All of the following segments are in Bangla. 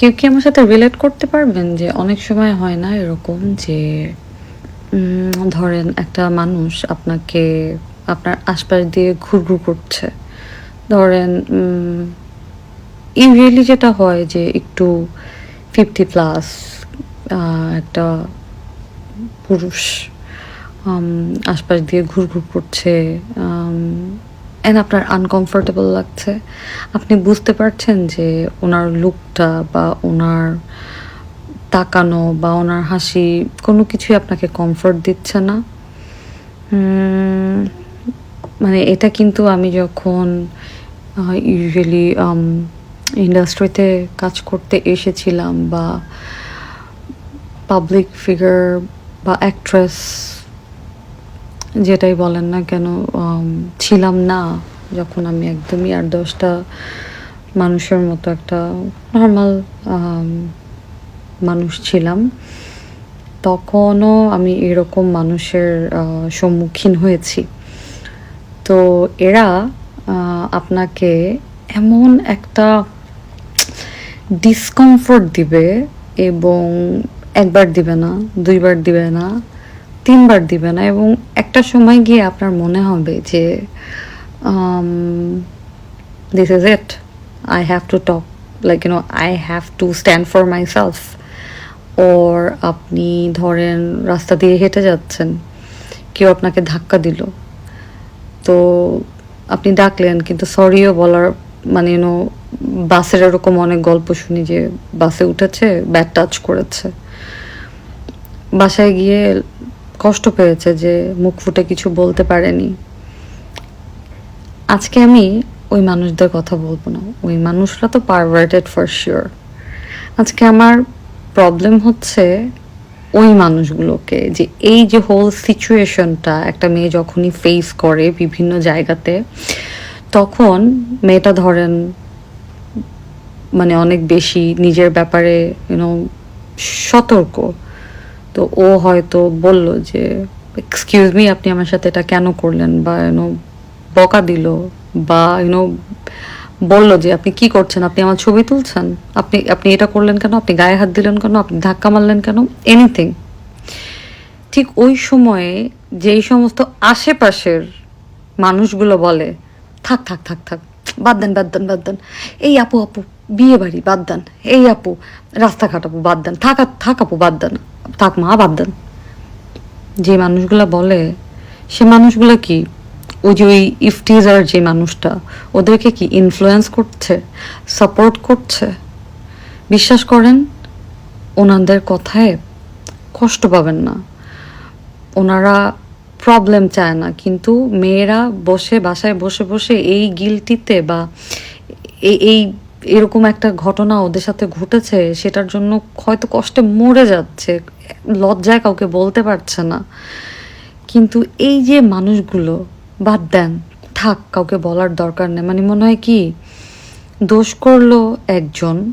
কেউ কি আমার সাথে রিলেট করতে পারবেন যে অনেক সময় হয় না এরকম যে ধরেন একটা মানুষ আপনাকে আপনার আশপাশ দিয়ে ঘুরঘুর করছে। ধরেন ইউজুয়ালি যেটা হয় যে একটু ফিফটি প্লাস একটা পুরুষ আশপাশ দিয়ে ঘুরঘুর করছে অ্যান্ড আপনার আনকমফোর্টেবল লাগছে। আপনি বুঝতে পারছেন যে ওনার লুকটা বা ওনার তাকানো বা ওনার হাসি কোনো কিছুই আপনাকে কমফোর্ট দিচ্ছে না। মানে এটা কিন্তু আমি যখন ইউজুয়ালি ইন্ডাস্ট্রিতে কাজ করতে এসেছিলাম বা পাবলিক ফিগার বা অ্যাক্ট্রেস যেটাই বলেন না কেন ছিলাম না যখন আমি একদমই আর দশটা মানুষের মতো একটা নর্মাল মানুষ ছিলাম, তখনও আমি এরকম মানুষের সম্মুখীন হয়েছি। তো এরা আপনাকে এমন একটা ডিসকমফোর্ট দিবে এবং একবার দিবে না, দুইবার দিবে না তিনবার দিবে না এবং একটা সময় গিয়ে আপনার মনে হবে যে this is it I have to talk like you know I have to stand for myself or আপনি ধরেন রাস্তা দিয়ে হেঁটে যাচ্ছেন, কেউ আপনাকে ধাক্কা দিল। তো আপনি ডাকলেন, কিন্তু সরিও বলার মানে ইউনো বাসের এরকম অনেক গল্প শুনি যে বাসে উঠেছে ব্যাড টাচ করেছে। বাসায় গিয়ে কষ্ট পেয়েছে যে মুখ ফুটে কিছু বলতে পারেনি। আজকে আমি ওই মানুষদের কথা বলব না। ওই মানুষরা তো পারভার্টেড ফর শিওর আজকে আমার প্রবলেম হচ্ছে ওই মানুষগুলোকে যে এই যে হোল সিচুয়েশনটা একটা মেয়ে যখনই ফেস করে বিভিন্ন জায়গাতে, তখন মেয়েটা ধরেন মানে অনেক বেশি নিজের ব্যাপারে ইউনো সতর্ক। তো ও হয়তো বলল যে এক্সকিউজ মি আপনি আমার সাথে এটা কেন করলেন? বা ইউনো বকা দিল বা ইউনো বলল যে, আপনি কি করছেন? আপনি আমার ছবি তুলছেন? আপনি আপনি এটা করলেন কেন? আপনি গায়ে হাত দিলেন কেন? আপনি ধাক্কা মারলেন কেন? এনিথিং ঠিক ওই সময়ে যেই সমস্ত আশেপাশের মানুষগুলো বলে, থাক থাক থাক থাক, বাদ দেন বাদ দেন বাদ দেন। এই আপু আপু, বিয়ে বাড়ি, বাদ দেন। এই আপু, রাস্তাঘাট আপু, বাদ দেন। থাক থাক, আপু, বাদ দেন। থাক মা, বাদ দেন। যে মানুষগুলো বলে, সে মানুষগুলো কি? ওই যে ওই ইফটিজার যে মানুষটা, ওদেরকে কি ইনফ্লুয়েন্স করছে? সাপোর্ট করছে? বিশ্বাস করেন, ওনাদের কথায় কষ্ট পাবেন না। ওনারা প্রবলেম চায় না, কিন্তু মেয়েরা বসে, বাসায় বসে বসে এই গিলটিতে বা এই- এই এরকম একটা ঘটনা ওদের সাথে ঘটেছে, সেটার জন্য হয়তো কষ্টে মরে যাচ্ছে। লজ্জায় কাউকে বলতে পারছে না। কিন্তু এই যে মানুষগুলো, বাদ দেন, থাক, কাউকে বলার দরকার নেই। মানে মনে হয় কি, দোষ করল একজন,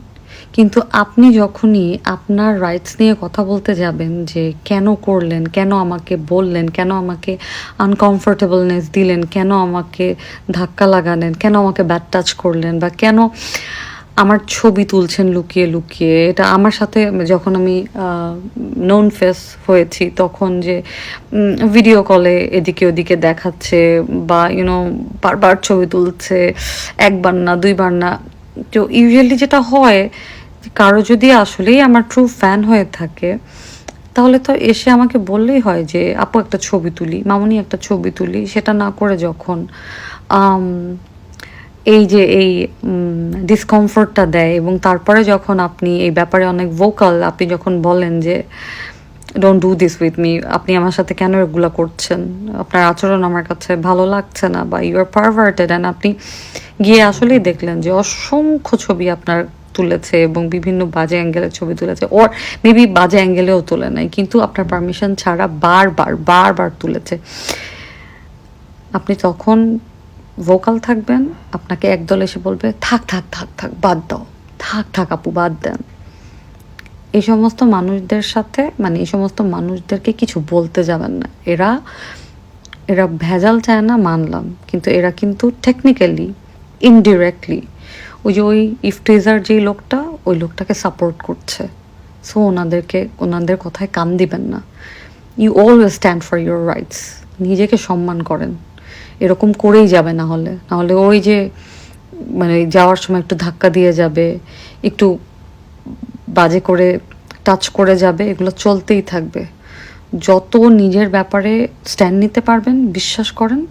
কিন্তু আপনি যখনই আপনার রাইটস নিয়ে কথা বলতে যাবেন যে কেন করলেন, কেন আমাকে বললেন, কেন আমাকে আনকমফোর্টেবলনেস দিলেন, কেন আমাকে ধাক্কা লাগালেন, কেন আমাকে ব্যাড টাচ করলেন, বা কেন আমার ছবি তুলছেন লুকিয়ে লুকিয়ে, এটা আমার সাথে যখন আমি নোন ফেস হয়েছি তখন যে ভিডিও কলে এদিকে ওদিকে দেখাচ্ছে বা ইউনো বারবার ছবি তুলছে, একবার না, দুইবার না, তো ইউজুয়ালি যেটা হয়, কারও যদি আসলেই আমার ট্রু ফ্যান হয়ে থাকে, তাহলে তো এসে আমাকে বললেই হয় যে, আপু একটা ছবি তুলি, মামনি একটা ছবি তুলি। সেটা না করে যখন এই যে এই ডিসকমফোর্টটা দেয় এবং তারপরে যখন আপনি এই ব্যাপারে অনেক ভোকাল আপনি যখন বলেন যে don't do this with me আপনি আমার সাথে কেন এগুলো করছেন? আপনার আচরণ আমার কাছে ভালো লাগছে না বা ইউ আর পারভার্টেড অ্যান্ড আপনি গিয়ে আসলেই দেখলেন যে অসংখ্য ছবি আপনার তুলেছে এবং বিভিন্ন বাজে অ্যাঙ্গেলের ছবি তুলেছে ওর মেবি বাজে অ্যাঙ্গেলেও তোলে নাই, কিন্তু আপনার পারমিশন ছাড়া বারবার বারবার তুলেছে। আপনি তখন ভোকাল থাকবেন, আপনাকে একদল এসে বলবে, থাক থাক থাক থাক, বাদ দাও, থাক থাক আপু, বাদ দেন। এই সমস্ত মানুষদের সাথে মানে এই সমস্ত মানুষদেরকে কিছু বলতে যাবেন না। এরা এরা ভেজাল চায় না, মানলাম, কিন্তু এরা কিন্তু টেকনিক্যালি ইনডিরেক্টলি ওই যে ওই ইফটিজার যেই লোকটা, ওই লোকটাকে সাপোর্ট করছে। সো ওনাদেরকে, ওনাদের কথায় কান দিবেন না। You always stand for your rights নিজেকে সম্মান করেন। এরকম করেই যাবে না হলে। নাহলে ওই যে মানে যাওয়ার সময় একটু ধাক্কা দিয়ে যাবে, একটু বাজে করে টাচ করে যাবে, এগুলো চলতেই থাকবে। যত নিজের ব্যাপারে স্ট্যান্ড নিতে পারবেন, বিশ্বাস করেন,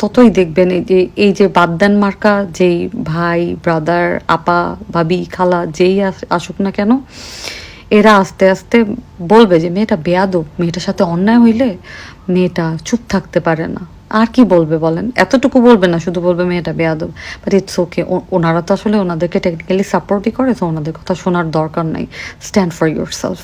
ততই দেখবেন এই যে এই যে বাদদান মার্কা, যেই ভাই ব্রাদার আপা, ভাবি, খালা, যেই আসুক না কেন, এরা আস্তে আস্তে বলবে যে, মেয়েটা বেয়াদব, মেয়েটার সাথে অন্যায় হইলে মেয়েটা চুপ থাকতে পারে না। আর কি বলবে বলেন? এতটুকু বলবে না, শুধু বলবে মেয়েটা বেয়াদব। বাট ইটস ওকে ওনারা তো আসলে ওনাদেরকে টেকনিক্যালি সাপোর্টই করে, তো ওনাদের কথা শোনার দরকার নাই। Stand for your self